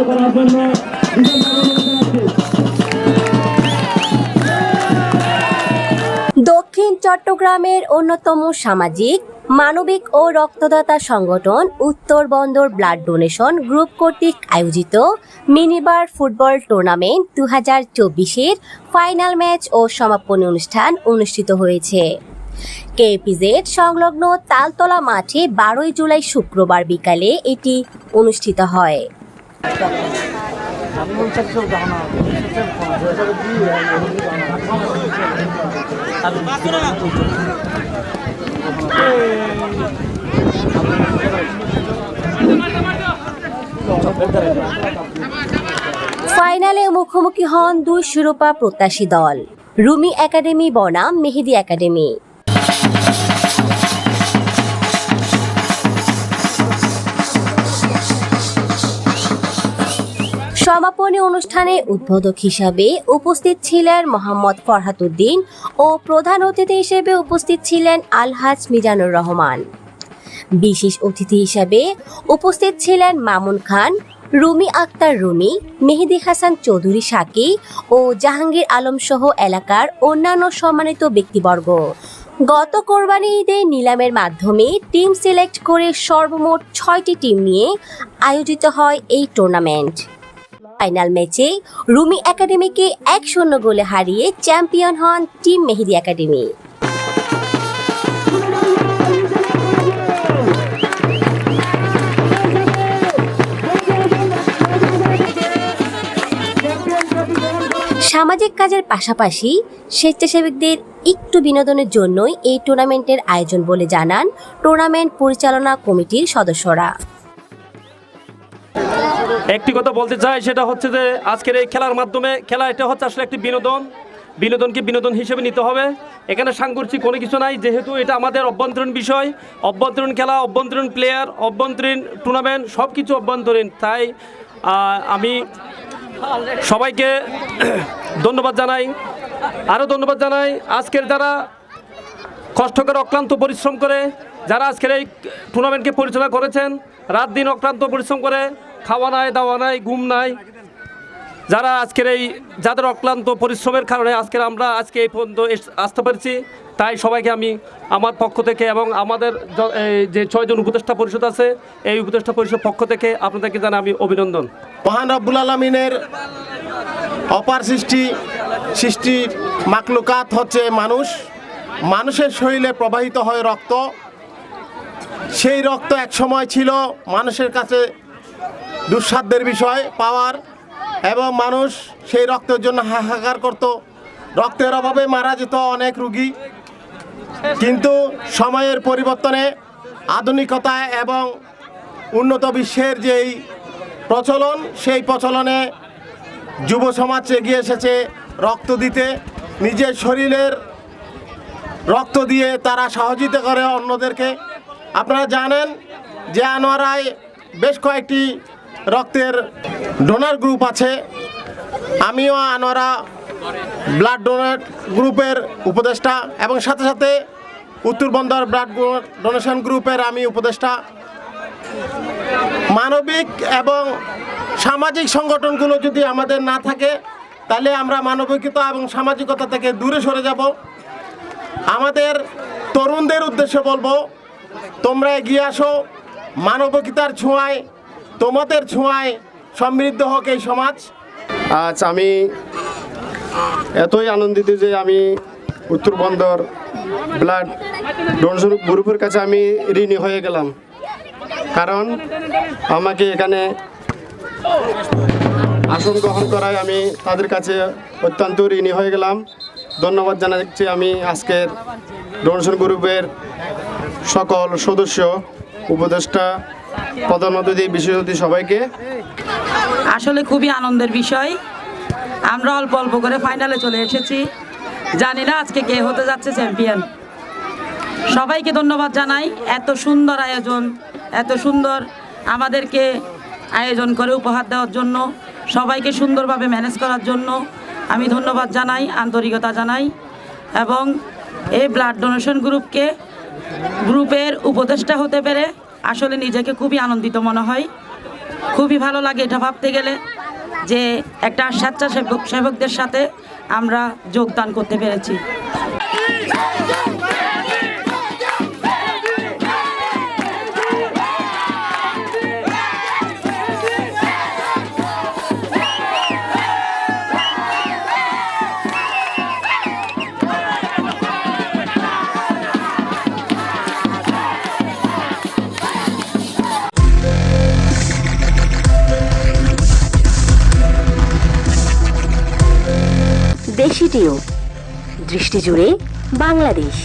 করার জন্য। দক্ষিণ চট্টগ্রামের অন্যতম সামাজিক, মানবিক ও রক্তদাতা সংগঠন উত্তর বন্দর ব্লাড ডোনেশন গ্রুপ কর্তৃক আয়োজিত মিনিবার ফুটবল টুর্নামেন্ট দু হাজার চব্বিশের ফাইনাল ম্যাচ ও সমাপনী অনুষ্ঠান অনুষ্ঠিত হয়েছে কেপিজেড সংলগ্ন তালতলা মাঠে বারোই জুলাই শুক্রবার বিকালে এটি অনুষ্ঠিত হয় ফাইনালে মুখোমুখি হন দুই শিরোপা প্রত্যাশী দল। রুমি একাডেমি বনাম মেহেদি একাডেমি। সমাপনী অনুষ্ঠানে উদ্বোধক হিসাবে উপস্থিত ছিলেন মোহাম্মদ ফরহাতুদ্দিন ও প্রধান অতিথি হিসেবে উপস্থিত ছিলেন আলহাজ মিজানুর রহমান। বিশেষ অতিথি হিসাবে উপস্থিত ছিলেন মামুন খান, রুমি আক্তার রুমি, মেহেদি হাসান চৌধুরী সাকি ও জাহাঙ্গীর আলম সহ এলাকার অন্যান্য সম্মানিত ব্যক্তিবর্গ। গত কোরবানি ঈদে নিলামের মাধ্যমে টিম সিলেক্ট করে সর্বমোট ছয়টি টিম নিয়ে আয়োজিত হয় এই টুর্নামেন্ট ফাইনাল ম্যাচে রুমি একাডেমিকে এক শূন্য গোলে হারিয়ে চ্যাম্পিয়ন হন টিম মেহেদি একাডেমি। সামাজিক কাজের পাশাপাশি স্বেচ্ছাসেবকদের একটু বিনোদনের জন্যই এই টুর্নামেন্টের আয়োজন বলে জানান টুর্নামেন্ট পরিচালনা কমিটির সদস্যরা। একটি কথা বলতে চাই, সেটা হচ্ছে যে আজকের এই খেলার মাধ্যমে, খেলা এটা হচ্ছে আসলে একটি বিনোদন। বিনোদনকে বিনোদন হিসেবে নিতে হবে। এখানে সাংঘর্ষিক কোনো কিছু নাই, যেহেতু এটা আমাদের অভ্যন্তরীণ বিষয়। অভ্যন্তরীণ খেলা, অভ্যন্তরীণ প্লেয়ার অভ্যন্তরীণ টুর্নামেন্ট সব কিছু অভ্যন্তরীণ। তাই আমি সবাইকে ধন্যবাদ জানাই। আরও ধন্যবাদ জানাই। আজকের যারা কষ্ট করে অক্লান্ত পরিশ্রম করে, যারা আজকের এই টুর্নামেন্টকে পরিচালনা করেছেন, রাত দিন অক্লান্ত পরিশ্রম করে খাওয়া নাই, দাওয়া নাই, ঘুম নাই। যারা আজকের এই যাদের অক্লান্ত পরিশ্রমের কারণে আজকের আমরা আজকে এই পর্যন্ত আসতে পেরেছি, তাই সবাইকে আমি আমার পক্ষ থেকে এবং আমাদের যে ছয়জন উপদেষ্টা পরিষদ আছে, এই উপদেষ্টা পরিষদ পক্ষ থেকে আপনাদেরকে জানাই আমি অভিনন্দন। মহান রব্বুল আলমিনের অপার সৃষ্টি সৃষ্টির মাকলুকাত হচ্ছে মানুষ। মানুষের শরীরে প্রবাহিত হয় রক্ত। সেই রক্ত এক সময় ছিল মানুষের কাছে দুঃসাধ্যের বিষয়, পাওয়ার এবং মানুষ সেই রক্তের জন্য হাহাকার করত। রক্তের অভাবে মারা যেত অনেক রুগী। কিন্তু সময়ের পরিবর্তনে আধুনিকতা এবং উন্নত বিশ্বের যেই প্রচলন, সেই প্রচলনে যুব সমাজ এগিয়ে এসেছে রক্ত দিতে। নিজের শরীরের রক্ত দিয়ে তারা সহযোগিতা করে অন্যদেরকে। আপনারা জানেন যে আনোয়ারায় বেশ কয়েকটি রক্তের ডোনার গ্রুপ আছে। আমিও, আনোয়ারা ব্লাড ডোনেট গ্রুপের উপদেষ্টা এবং সাথে সাথে উত্তরবন্দর ব্লাড ডোনেশন গ্রুপের আমি উপদেষ্টা। মানবিক এবং সামাজিক সংগঠনগুলো যদি আমাদের না থাকে, তাহলে আমরা মানবিকতা এবং সামাজিকতা থেকে দূরে সরে যাব। আমাদের তরুণদের উদ্দেশ্যে বলব, তোমরা এগিয়ে আসো। মানবিকতার ছোঁয়ায়, তোমাদের ছোঁয়ায় সমৃদ্ধ হোক এই সমাজ। আজ আমি এতই আনন্দিত যে আমি উত্তরবন্দর ব্লাড ডোনেশন গ্রুপের কাছে আমি ঋণী হয়ে গেলাম। কারণ আমাকে এখানে আসন গ্রহণ করায় আমি তাদের কাছে অত্যন্ত ঋণী হয়ে গেলাম। ধন্যবাদ জানাচ্ছি আমি আজকের ডোনেশন গ্রুপের সকল সদস্য। উপদেষ্টা, প্রধান অতিথি, বিশেষ অতিথি সবাইকে। আসলে খুবই আনন্দের বিষয়। আমরা অল্প অল্প করে ফাইনালে চলে এসেছি। জানি না আজকে কে হতে যাচ্ছে চ্যাম্পিয়ন। সবাইকে ধন্যবাদ জানাই। এত সুন্দর আয়োজন, এত সুন্দর আমাদেরকে আয়োজন করে উপহার দেওয়ার জন্য, সবাইকে সুন্দরভাবে ম্যানেজ করার জন্য আমি ধন্যবাদ জানাই, আন্তরিকতা জানাই। এবং এই ব্লাড ডোনেশন গ্রুপকে গ্রুপের উপদেষ্টা হতে পেরে আসলে নিজেকে খুবই আনন্দিত মনে হয়। খুবই ভালো লাগে এটা ভাবতে গেলে যে একটা স্বেচ্ছাসেবক সেবকদের সাথে আমরা যোগদান করতে পেরেছি। দেশি দৃষ্টি জুড়ে বাংলাদেশ।